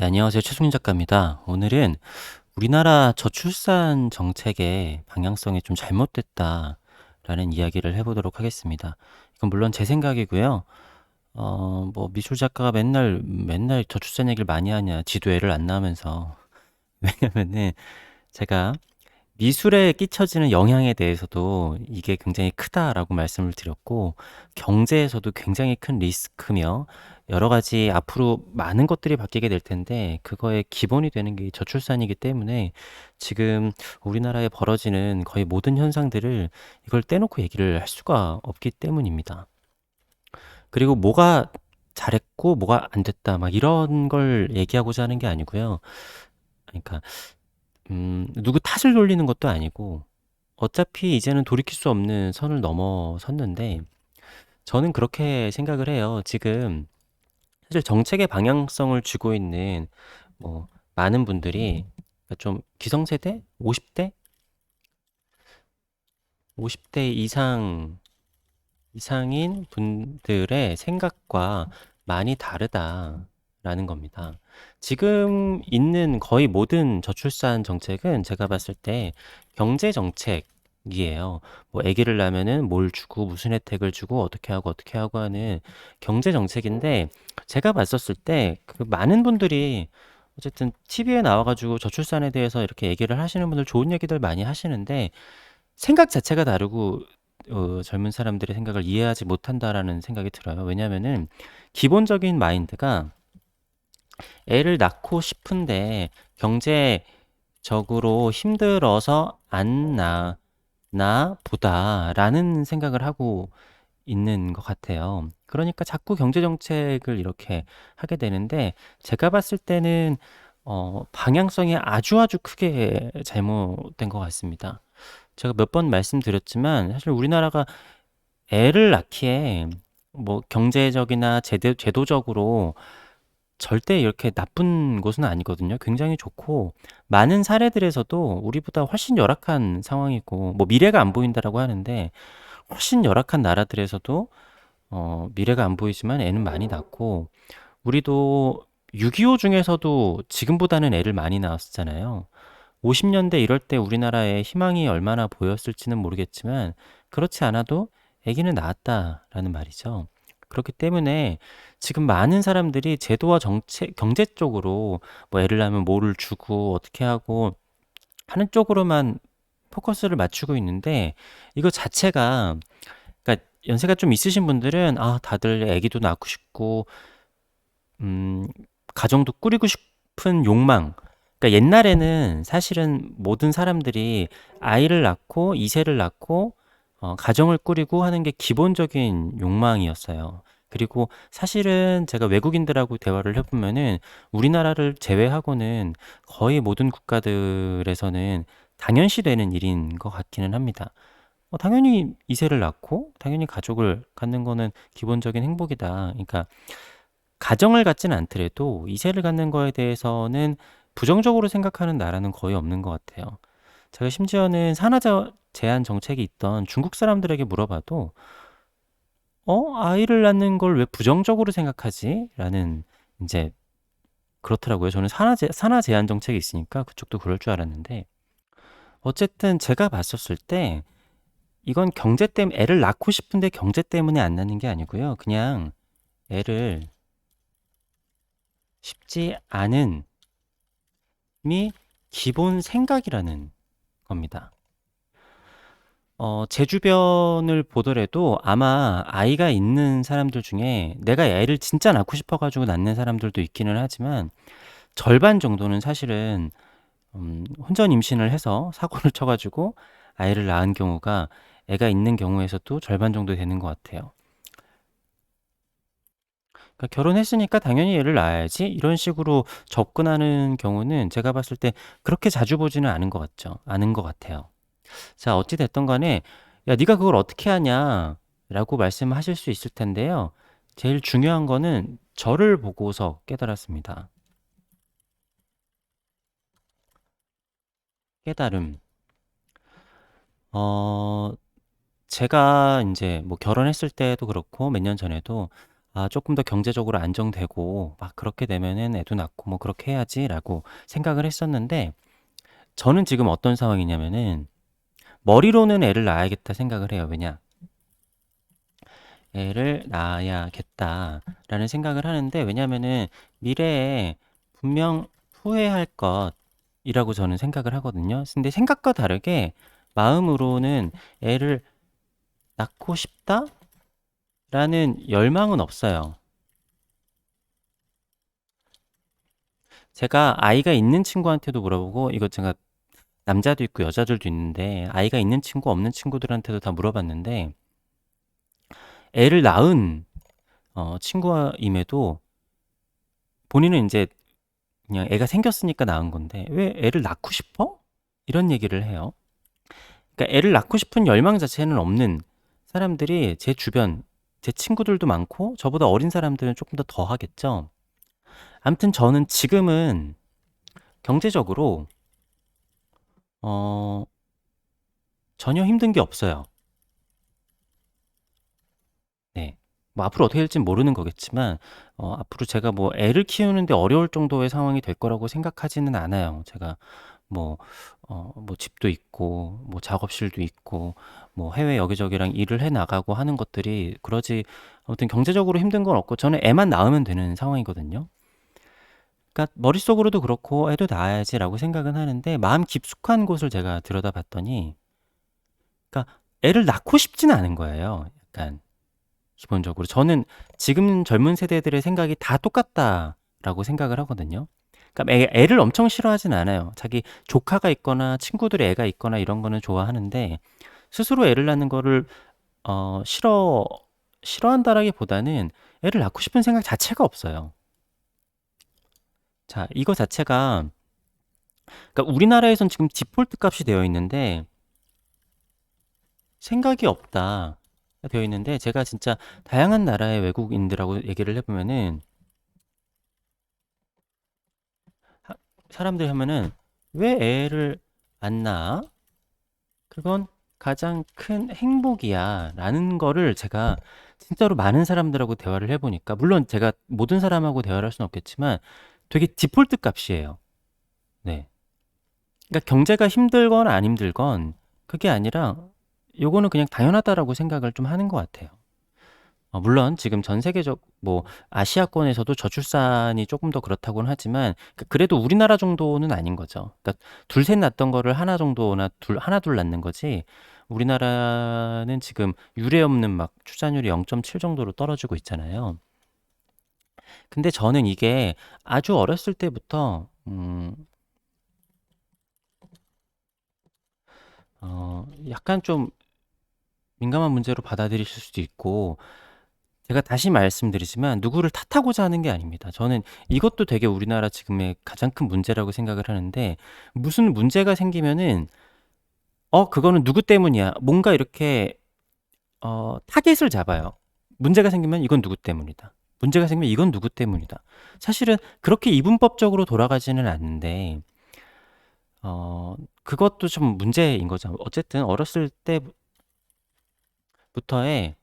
네, 안녕하세요. 최승윤 작가입니다. 오늘은 우리나라 저출산 정책의 방향성이 좀 잘못됐다라는 이야기를 해 보도록 하겠습니다. 이건 물론 제 생각이고요. 어, 뭐 미술 작가가 맨날 맨날 저출산 얘기를 많이 하냐, 지도 애를 안 낳으면서. 왜냐면은 제가 미술에 끼쳐지는 영향에 대해서도 이게 굉장히 크다라고 말씀을 드렸고, 경제에서도 굉장히 큰 리스크며, 여러 가지 앞으로 많은 것들이 바뀌게 될 텐데, 그거의 기본이 되는 게 저출산이기 때문에, 지금 우리나라에 벌어지는 거의 모든 현상들을 이걸 떼놓고 얘기를 할 수가 없기 때문입니다. 그리고 뭐가 잘했고, 뭐가 안 됐다, 막 이런 걸 얘기하고자 하는 게 아니고요. 그러니까 음, 누구 탓을 돌리는 것도 아니고, 어차피 이제는 돌이킬 수 없는 선을 넘어섰는데, 저는 그렇게 생각을 해요. 지금, 사실 정책의 방향성을 쥐고 있는, 뭐, 많은 분들이, 그러니까 좀 기성세대? 50 대? 50 대 이상, 이상인 분들의 생각과 많이 다르다라는 겁니다. 지금 있는 거의 모든 저출산 정책은 제가 봤을 때 경제 정책 이에요. 뭐 아기를 낳으면은 뭘 주고 무슨 혜택을 주고 어떻게 하고 어떻게 하고 하는 경제 정책인데 제가 봤었을 때 그 많은 분들이 어쨌든 TV에 나와 가지고 저출산에 대해서 이렇게 얘기를 하시는 분들 좋은 얘기들 많이 하시는데 생각 자체가 다르고 어, 젊은 사람들의 생각을 이해하지 못한다라는 생각이 들어요. 왜냐하면은 기본적인 마인드가 애를 낳고 싶은데 경제적으로 힘들어서 안 낳 나 보다라는 생각을 하고 있는 것 같아요. 그러니까 자꾸 경제 정책을 이렇게 하게 되는데 제가 봤을 때는 어, 방향성이 아주 아주 크게 잘못된 것 같습니다. 제가 몇 번 말씀드렸지만 사실 우리나라가 애를 낳기에 뭐 경제적이나 제도, 제도적으로 절대 이렇게 나쁜 곳은 아니거든요. 굉장히 좋고 많은 사례들에서도 우리보다 훨씬 열악한 상황이고 뭐 미래가 안 보인다라고 하는데 훨씬 열악한 나라들에서도 어, 미래가 안 보이지만 애는 많이 낳고 우리도 6.25 중에서도 지금보다는 애를 많이 낳았었잖아요. 50년대 이럴 때 우리나라에 희망이 얼마나 보였을지는 모르겠지만 그렇지 않아도 아기는 낳았다라는 말이죠. 그렇기 때문에 지금 많은 사람들이 제도와 정책, 경제 쪽으로 뭐 애를 낳으면 뭐를 주고 어떻게 하고 하는 쪽으로만 포커스를 맞추고 있는데 이거 자체가 그러니까 연세가 좀 있으신 분들은 아 다들 아기도 낳고 싶고 음 가정도 꾸리고 싶은 욕망. 그러니까 옛날에는 사실은 모든 사람들이 아이를 낳고 이세를 낳고 어, 가정을 꾸리고 하는 게 기본적인 욕망이었어요. 그리고 사실은 제가 외국인들하고 대화를 해 보면은 우리나라를 제외하고는 거의 모든 국가들에서는 당연시 되는 일인 것 같기는 합니다. 어, 당연히 이세를 낳고 당연히 가족을 갖는 거는 기본적인 행복이다. 그러니까 가정을 갖지는 않더라도 이세를 갖는 거에 대해서는 부정적으로 생각하는 나라는 거의 없는 것 같아요. 제가 심지어는 산하 제한 정책이 있던 중국 사람들에게 물어봐도 어? 아이를 낳는 걸 왜 부정적으로 생각하지? 라는 이제 그렇더라고요. 저는 산하, 제, 산하 제한 정책이 있으니까 그쪽도 그럴 줄 알았는데 어쨌든 제가 봤었을 때 이건 경제 때문에 애를 낳고 싶은데 경제 때문에 안 낳는 게 아니고요. 그냥 애를 쉽지 않은 미 기본 생각이라는 겁니다. 어, 제 주변을 보더라도 아마 아이가 있는 사람들 중에 내가 애를 진짜 낳고 싶어 가지고 낳는 사람들도 있기는 하지만 절반 정도는 사실은 음, 혼전 임신을 해서 사고를 쳐 가지고 아이를 낳은 경우가 애가 있는 경우에서도 절반 정도 되는 것 같아요. 그러니까 결혼했으니까 당연히 애를 낳아야지 이런 식으로 접근하는 경우는 제가 봤을 때 그렇게 자주 보지는 않은 것 같죠. 않은 것 같아요. 자, 어찌 됐던 간에 야, 네가 그걸 어떻게 하냐라고 말씀하실 수 있을 텐데요. 제일 중요한 거는 저를 보고서 깨달았습니다. 깨달음. 어, 제가 이제 뭐 결혼했을 때도 그렇고 몇 년 전에도 아, 조금 더 경제적으로 안정되고 막 그렇게 되면은 애도 낳고 뭐 그렇게 해야지라고 생각을 했었는데 저는 지금 어떤 상황이냐면은 머리로는 애를 낳아야겠다 생각을 해요. 왜냐? 애를 낳아야겠다라는 생각을 하는데 왜냐면은 미래에 분명 후회할 것이라고 저는 생각을 하거든요. 근데 생각과 다르게 마음으로는 애를 낳고 싶다 라는 열망은 없어요. 제가 아이가 있는 친구한테도 물어보고 이거 제가 남자도 있고 여자들도 있는데 아이가 있는 친구 없는 친구들한테도 다 물어봤는데 애를 낳은 어, 친구임에도 본인은 이제 그냥 애가 생겼으니까 낳은 건데 왜 애를 낳고 싶어? 이런 얘기를 해요. 그러니까 애를 낳고 싶은 열망 자체는 없는 사람들이 제 주변, 제 친구들도 많고 저보다 어린 사람들은 조금 더더 하겠죠. 아무튼 저는 지금은 경제적으로 어, 전혀 힘든 게 없어요. 네. 뭐 앞으로 어떻게 될지 모르는 거겠지만 어, 앞으로 제가 뭐 애를 키우는 데 어려울 정도의 상황이 될 거라고 생각하지는 않아요. 제가 뭐, 어, 뭐 집도 있고, 뭐 작업실도 있고, 뭐 해외 여기저기랑 일을 해 나가고 하는 것들이 그러지 아무튼 경제적으로 힘든 건 없고 저는 애만 낳으면 되는 상황이거든요. 그러니까 머릿속으로도 그렇고 애도 낳아야지라고 생각은 하는데 마음 깊숙한 곳을 제가 들여다봤더니 그러니까 애를 낳고 싶지는 않은 거예요. 약간 기본적으로 저는 지금 젊은 세대들의 생각이 다 똑같다라고 생각을 하거든요. 그러니까 애, 애를 엄청 싫어하진 않아요. 자기 조카가 있거나 친구들의 애가 있거나 이런 거는 좋아하는데 스스로 애를 낳는 거를 어, 싫어 싫어한다라기보다는 애를 낳고 싶은 생각 자체가 없어요. 자, 이거 자체가 그러니까 우리나라에선 지금 디폴트 값이 되어 있는데 생각이 없다 되어 있는데 제가 진짜 다양한 나라의 외국인들하고 얘기를 해보면은 사람들이 하면은 왜 애를 안 낳아? 그건 가장 큰 행복이야 라는 거를 제가 진짜로 많은 사람들하고 대화를 해보니까 물론 제가 모든 사람하고 대화를 할 수는 없겠지만 되게 디폴트 값이에요. 네. 그러니까 경제가 힘들건 안 힘들건 그게 아니라 요거는 그냥 당연하다라고 생각을 좀 하는 것 같아요. 어, 물론 지금 전 세계적 뭐 아시아권에서도 저출산이 조금 더 그렇다고는 하지만 그- 그래도 우리나라 정도는 아닌 거죠. 그러니까 둘셋 낳던 거를 하나 정도나 둘 하나 둘 낳는 거지. 우리나라는 지금 유례 없는 막 출산율이 0.7 정도로 떨어지고 있잖아요. 근데 저는 이게 아주 어렸을 때부터 음, 어, 약간 좀 민감한 문제로 받아들이실 수도 있고 제가 다시 말씀드리지만 누구를 탓하고자 하는 게 아닙니다. 저는 이것도 되게 우리나라 지금의 가장 큰 문제라고 생각을 하는데 무슨 문제가 생기면은 어 그거는 누구 때문이야. 뭔가 이렇게 어 타겟을 잡아요. 문제가 생기면 이건 누구 때문이다. 문제가 생기면 이건 누구 때문이다. 사실은 그렇게 이분법적으로 돌아가지는 않는데 어 그것도 좀 문제인 거죠. 어쨌든 어렸을 때 부터의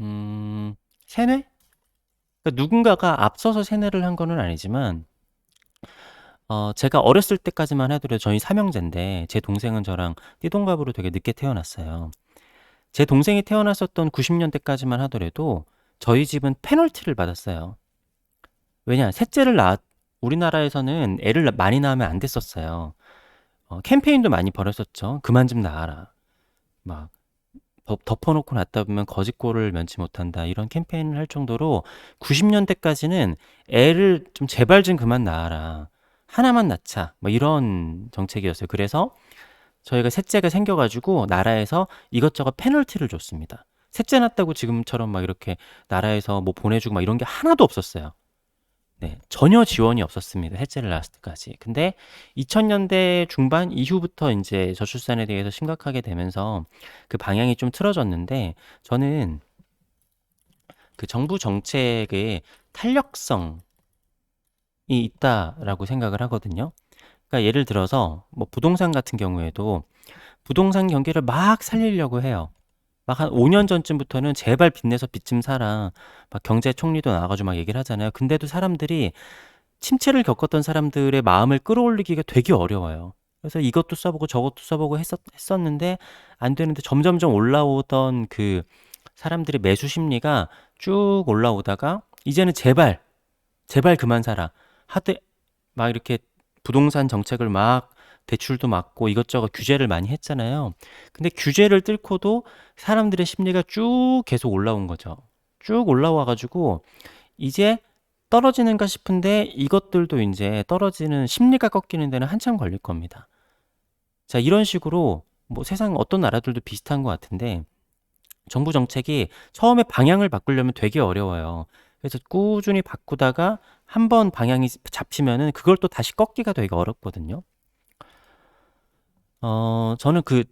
음 세뇌? 그러니까 누군가가 앞서서 세뇌를 한 거는 아니지만 어 제가 어렸을 때까지만 하더라도 저희 삼형제인데 제 동생은 저랑 띠동갑으로 되게 늦게 태어났어요. 제 동생이 태어났었던 90 년대까지만 하더라도 저희 집은 페널티를 받았어요. 왜냐? 셋째를 낳았 우리나라에서는 애를 낳- 많이 낳으면 안 됐었어요. 어, 캠페인도 많이 벌였었죠. 그만 좀 낳아라. 막 덮- 덮어놓고 놨다 보면 거짓골을 면치 못한다. 이런 캠페인을 할 정도로 90년대까지는 애를 좀 제발 좀 그만 낳아라. 하나만 낳자. 뭐 이런 정책이었어요. 그래서 저희가 셋째가 생겨가지고 나라에서 이것저것 페널티를 줬습니다. 셋째 낳았다고 지금처럼 막 이렇게 나라에서 뭐 보내주고 막 이런 게 하나도 없었어요. 네, 전혀 지원이 없었습니다. 셋째를 낳았을 때까지. 근데 2000년대 중반 이후부터 이제 저출산에 대해서 심각하게 되면서 그 방향이 좀 틀어졌는데 저는 그 정부 정책의 탄력성이 있다라고 생각을 하거든요. 그러니까 예를 들어서 뭐 부동산 같은 경우에도 부동산 경기를 막 살리려고 해요. 막 한 5년 전쯤부터는 제발 빚내서 빚 좀 사라. 막 경제 총리도 나와가지고 막 얘기를 하잖아요. 근데도 사람들이 침체를 겪었던 사람들의 마음을 끌어올리기가 되게 어려워요. 그래서 이것도 써 보고 저것도 써 보고 했었, 했었는데 안 되는데 점점점 올라오던 그 사람들의 매수 심리가 쭉 올라오다가 이제는 제발 제발 그만 사라 하되 막 이렇게 부동산 정책을 막 대출도 막고 이것저것 규제를 많이 했잖아요. 근데 규제를 뚫고도 사람들의 심리가 쭉 계속 올라온 거죠. 쭉 올라와 가지고 이제 떨어지는가 싶은데 이것들도 이제 떨어지는 심리가 꺾이는 데는 한참 걸릴 겁니다. 자, 이런 식으로 뭐 세상 어떤 나라들도 비슷한 것 같은데 정부 정책이 처음에 방향을 바꾸려면 되게 어려워요. 그래서 꾸준히 바꾸다가 한번 방향이 잡히면은 그걸 또 다시 꺾기가 되게 어렵거든요. 어, 저는 그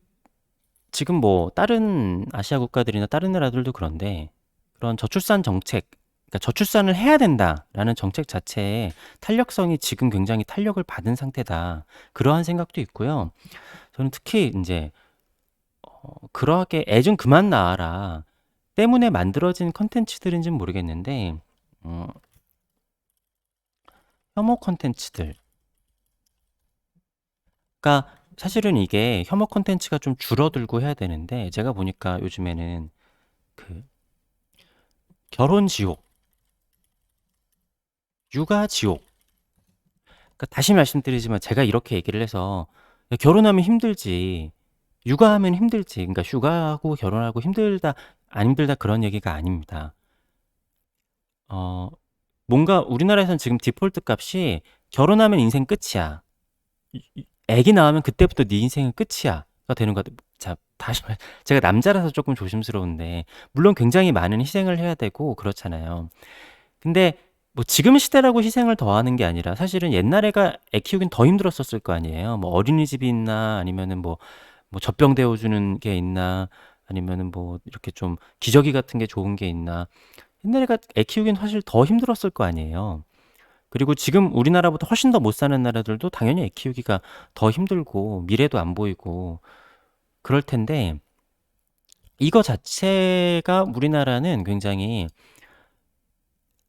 지금 뭐 다른 아시아 국가들이나 다른 나라들도 그런데 그런 저출산 정책, 그러니까 저출산을 해야 된다라는 정책 자체의 탄력성이 지금 굉장히 탄력을 받은 상태다. 그러한 생각도 있고요. 저는 특히 이제 어, 그러하게 애 좀 그만 낳아라 때문에 만들어진 컨텐츠들인지는 모르겠는데 어, 혐오 컨텐츠들. 그러니까 사실은 이게 혐오 컨텐츠가 좀 줄어들고 해야 되는데 제가 보니까 요즘에는 그 결혼 지옥, 육아 지옥. 그러니까 다시 말씀드리지만 제가 이렇게 얘기를 해서 야, 결혼하면 힘들지, 육아하면 힘들지. 그러니까 육아하고 결혼하고 힘들다, 안 힘들다 그런 얘기가 아닙니다. 어, 뭔가 우리나라에서는 지금 디폴트 값이 결혼하면 인생 끝이야. 애기 낳으면 그때부터 네 인생은 끝이야가 되는 것 같아요. 자, 다시 말, 제가 남자라서 조금 조심스러운데, 물론 굉장히 많은 희생을 해야 되고 그렇잖아요. 근데 뭐 지금 시대라고 희생을 더하는 게 아니라 사실은 옛날에가 애 키우긴 더 힘들었었을 거 아니에요. 뭐 어린이집이 있나 아니면은 뭐, 뭐 젖병 데워주는 게 있나 아니면은 뭐 이렇게 좀 기저귀 같은 게 좋은 게 있나. 옛날에가 애 키우긴 사실 더 힘들었을 거 아니에요. 그리고 지금 우리나라보다 훨씬 더 못 사는 나라들도 당연히 애 키우기가 더 힘들고 미래도 안 보이고 그럴 텐데 이거 자체가 우리나라는 굉장히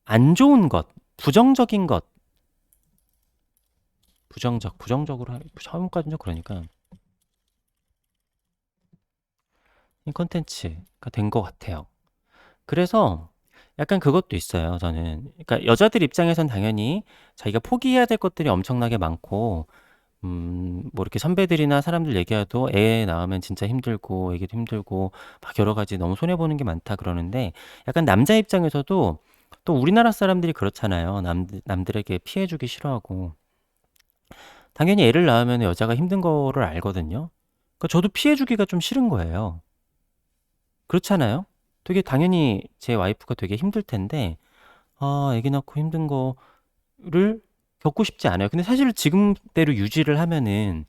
안 좋은 것, 부정적인 것, 부정적, 부정적으로 하- 처음까지는 좀 그러니까 이 컨텐츠가 된 것 같아요. 그래서 약간 그것도 있어요, 저는. 그러니까 여자들 입장에선 당연히 자기가 포기해야 될 것들이 엄청나게 많고, 음, 뭐 이렇게 선배들이나 사람들 얘기해도 애 낳으면 진짜 힘들고, 애기도 힘들고, 막 여러 가지 너무 손해 보는 게 많다 그러는데, 약간 남자 입장에서도 또 우리나라 사람들이 그렇잖아요. 남, 남들에게 피해 주기 싫어하고. 당연히 애를 낳으면 여자가 힘든 거를 알거든요. 그러니까 저도 피해 주기가 좀 싫은 거예요. 그렇잖아요? 되게 당연히 제 와이프가 되게 힘들 텐데, 아, 애기 낳고 힘든 거를 겪고 싶지 않아요. 근데 사실 지금대로 유지를 하면은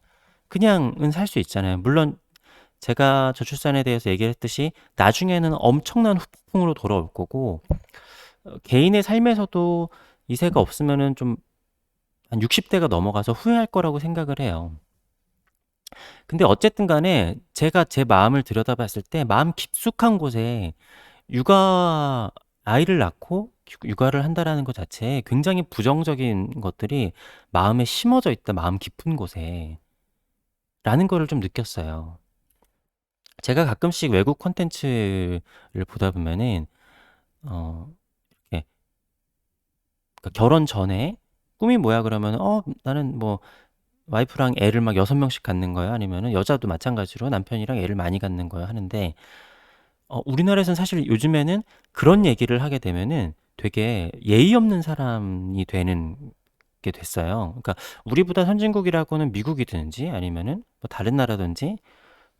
그냥은 살 수 있잖아요. 물론 제가 저출산에 대해서 얘기를 했듯이 나중에는 엄청난 후폭풍으로 돌아올 거고, 어, 개인의 삶에서도 이세가 없으면은 좀 한 60 대가 넘어가서 후회할 거라고 생각을 해요. 근데 어쨌든 간에 제가 제 마음을 들여다봤을 때 마음 깊숙한 곳에 육아, 아이를 낳고 육- 육아를 한다라는 것 자체에 굉장히 부정적인 것들이 마음에 심어져 있다, 마음 깊은 곳에. 라는 거를 좀 느꼈어요. 제가 가끔씩 외국 콘텐츠를 보다 보면은, 어, 이렇게, 그러니까 결혼 전에 꿈이 뭐야 그러면, 어, 나는 뭐, 와이프랑 애를 막 여섯 명씩 갖는 거야? 아니면은 여자도 마찬가지로 남편이랑 애를 많이 갖는 거야? 하는데, 어, 우리나라에서는 사실 요즘에는 그런 얘기를 하게 되면은 되게 예의 없는 사람이 되는 게 됐어요. 그러니까 우리보다 선진국이라고는 미국이든지 아니면은 뭐 다른 나라든지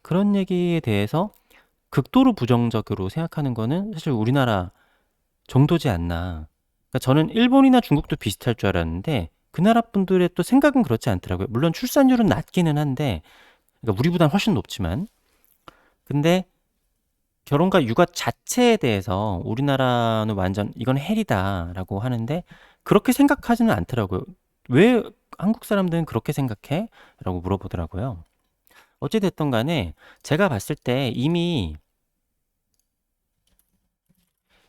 그런 얘기에 대해서 극도로 부정적으로 생각하는 거는 사실 우리나라 정도지 않나. 그러니까 저는 일본이나 중국도 비슷할 줄 알았는데 그 나라 분들의 또 생각은 그렇지 않더라고요. 물론 출산율은 낮기는 한데 그러니까 우리보다는 훨씬 높지만 근데 결혼과 육아 자체에 대해서 우리나라는 완전 이건 헬이다라고 하는데 그렇게 생각하지는 않더라고요. 왜 한국 사람들은 그렇게 생각해? 라고 물어보더라고요. 어찌됐든 간에 제가 봤을 때 이미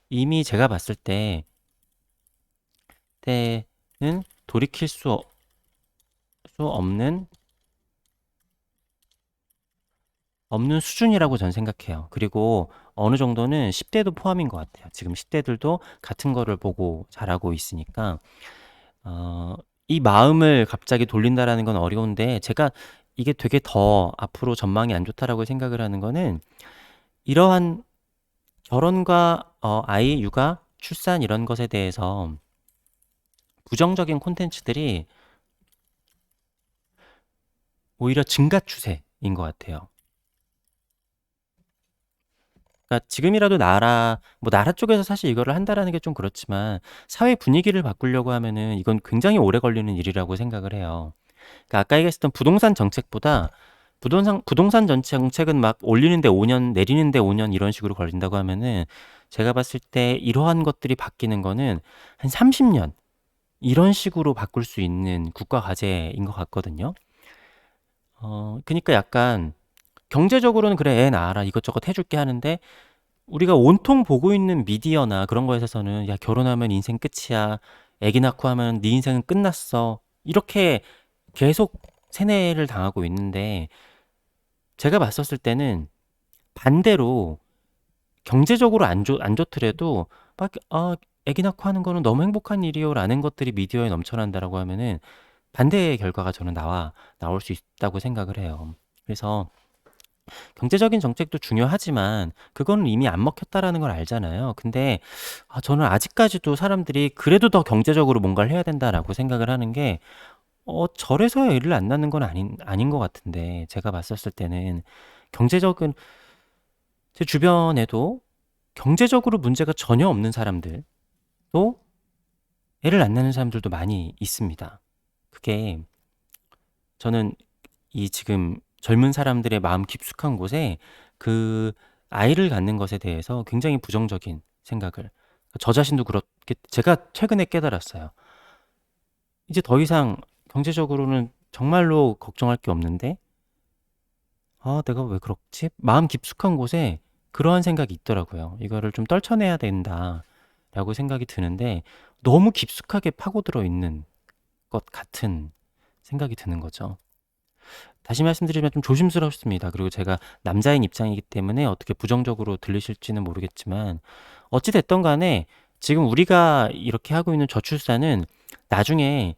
이미 제가 봤을 때 때는 돌이킬 수, 없- 수 없는 없는 수준이라고 전 생각해요. 그리고 어느 정도는 10대도 포함인 것 같아요. 지금 10대들도 같은 거를 보고 자라고 있으니까 어, 이 마음을 갑자기 돌린다라는 건 어려운데 제가 이게 되게 더 앞으로 전망이 안 좋다라고 생각을 하는 거는 이러한 결혼과 어, 아이 육아, 출산 이런 것에 대해서 부정적인 콘텐츠들이 오히려 증가 추세인 것 같아요. 그러니까 지금이라도 나라, 뭐 나라 쪽에서 사실 이거를 한다라는 게 좀 그렇지만 사회 분위기를 바꾸려고 하면은 이건 굉장히 오래 걸리는 일이라고 생각을 해요. 그러니까 아까 얘기했던 부동산 정책보다 부동산, 부동산 전체 정책은 막 올리는데 5년, 내리는데 5년 이런 식으로 걸린다고 하면은 제가 봤을 때 이러한 것들이 바뀌는 거는 한 30년 이런 식으로 바꿀 수 있는 국가 과제인 것 같거든요. 어, 그러니까 약간 경제적으로는 그래, 애 낳아라, 이것저것 해 줄게 하는데 우리가 온통 보고 있는 미디어나 그런 거에서는 야, 결혼하면 인생 끝이야. 애기 낳고 하면 네 인생은 끝났어. 이렇게 계속 세뇌를 당하고 있는데 제가 봤었을 때는 반대로 경제적으로 안 좋, 안 좋더라도 막, 아, 애기 낳고 하는 거는 너무 행복한 일이요라는 것들이 미디어에 넘쳐난다라고 하면은 반대의 결과가 저는 나와, 나올 수 있다고 생각을 해요. 그래서 경제적인 정책도 중요하지만 그거는 이미 안 먹혔다라는 걸 알잖아요. 근데 아, 저는 아직까지도 사람들이 그래도 더 경제적으로 뭔가를 해야 된다라고 생각을 하는 게 어, 절에서야 애를 안 낳는 건 아닌, 아닌 것 같은데 제가 봤었을 때는 경제적인 제 주변에도 경제적으로 문제가 전혀 없는 사람들 도 애를 안 낳는 사람들도 많이 있습니다. 그게 저는 이 지금 젊은 사람들의 마음 깊숙한 곳에 그 아이를 갖는 것에 대해서 굉장히 부정적인 생각을 저 자신도 그렇게 제가 최근에 깨달았어요. 이제 더 이상 경제적으로는 정말로 걱정할 게 없는데 아, 내가 왜 그렇지? 마음 깊숙한 곳에 그러한 생각이 있더라고요. 이거를 좀 떨쳐내야 된다 라고 생각이 드는데 너무 깊숙하게 파고들어 있는 것 같은 생각이 드는 거죠. 다시 말씀드리면 좀 조심스럽습니다. 그리고 제가 남자인 입장이기 때문에 어떻게 부정적으로 들리실지는 모르겠지만 어찌 됐던 간에 지금 우리가 이렇게 하고 있는 저출산은 나중에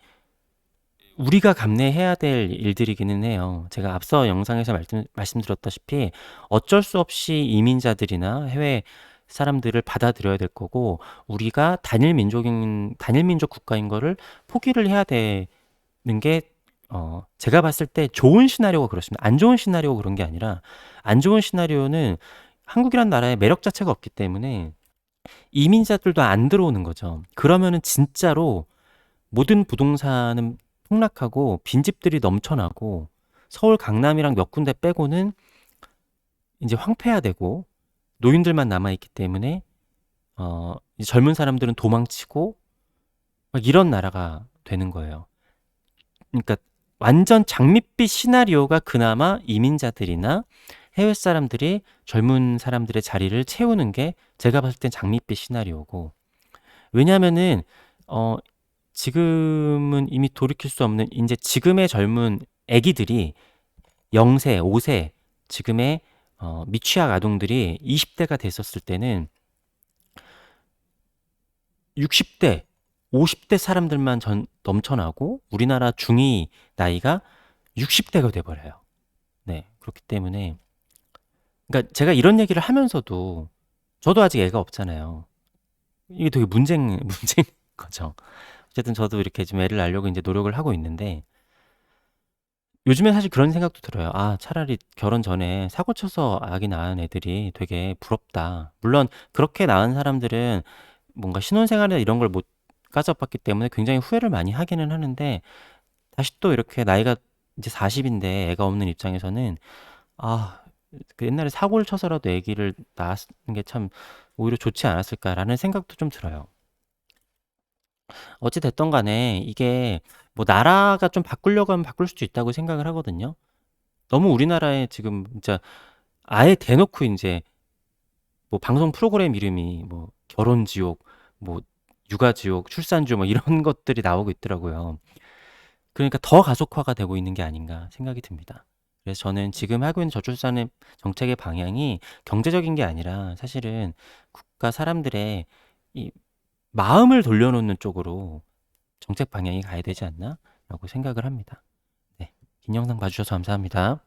우리가 감내해야 될 일들이기는 해요. 제가 앞서 영상에서 말씀, 말씀드렸다시피 어쩔 수 없이 이민자들이나 해외 사람들을 받아들여야 될 거고 우리가 단일 민족인 단일 민족 국가인 거를 포기를 해야 되는 게 어, 제가 봤을 때 좋은 시나리오가 그렇습니다. 안 좋은 시나리오가 그런 게 아니라 안 좋은 시나리오는 한국이란 나라의 매력 자체가 없기 때문에 이민자들도 안 들어오는 거죠. 그러면은 진짜로 모든 부동산은 폭락하고 빈집들이 넘쳐나고 서울 강남이랑 몇 군데 빼고는 이제 황폐화되고 노인들만 남아있기 때문에 어, 젊은 사람들은 도망치고 막 이런 나라가 되는 거예요. 그러니까 완전 장밋빛 시나리오가 그나마 이민자들이나 해외 사람들이 젊은 사람들의 자리를 채우는 게 제가 봤을 땐 장밋빛 시나리오고 왜냐하면은 어 지금은 이미 돌이킬 수 없는 이제 지금의 젊은 아기들이 0세, 5세 지금의 어, 미취학 아동들이 20대가 됐었을 때는 60대, 50대 사람들만 전, 넘쳐나고 우리나라 중위 나이가 60대가 돼버려요. 네, 그렇기 때문에 그러니까 제가 이런 얘기를 하면서도 저도 아직 애가 없잖아요. 이게 되게 문제인 문제인 거죠. 어쨌든 저도 이렇게 좀 애를 낳으려고 이제 노력을 하고 있는데 요즘에 사실 그런 생각도 들어요. 아, 차라리 결혼 전에 사고 쳐서 아기 낳은 애들이 되게 부럽다. 물론 그렇게 낳은 사람들은 뭔가 신혼생활이나 이런 걸 못 가져봤기 때문에 굉장히 후회를 많이 하기는 하는데 다시 또 이렇게 나이가 이제 40 인데 애가 없는 입장에서는 아, 그 옛날에 사고를 쳐서라도 아기를 낳았는 게참 오히려 좋지 않았을까라는 생각도 좀 들어요. 어찌 됐던 간에 이게 뭐 나라가 좀 바꾸려고 하면 바꿀 수도 있다고 생각을 하거든요. 너무 우리나라에 지금 진짜 아예 대놓고 이제 뭐 방송 프로그램 이름이 뭐 결혼 지옥, 뭐 육아 지옥, 출산 지옥 뭐 이런 것들이 나오고 있더라고요. 그러니까 더 가속화가 되고 있는 게 아닌가 생각이 듭니다. 그래서 저는 지금 하고 있는 저출산의 정책의 방향이 경제적인 게 아니라 사실은 국가 사람들의 이 마음을 돌려놓는 쪽으로 정책 방향이 가야 되지 않나라고 생각을 합니다. 네. 긴 영상 봐주셔서 감사합니다.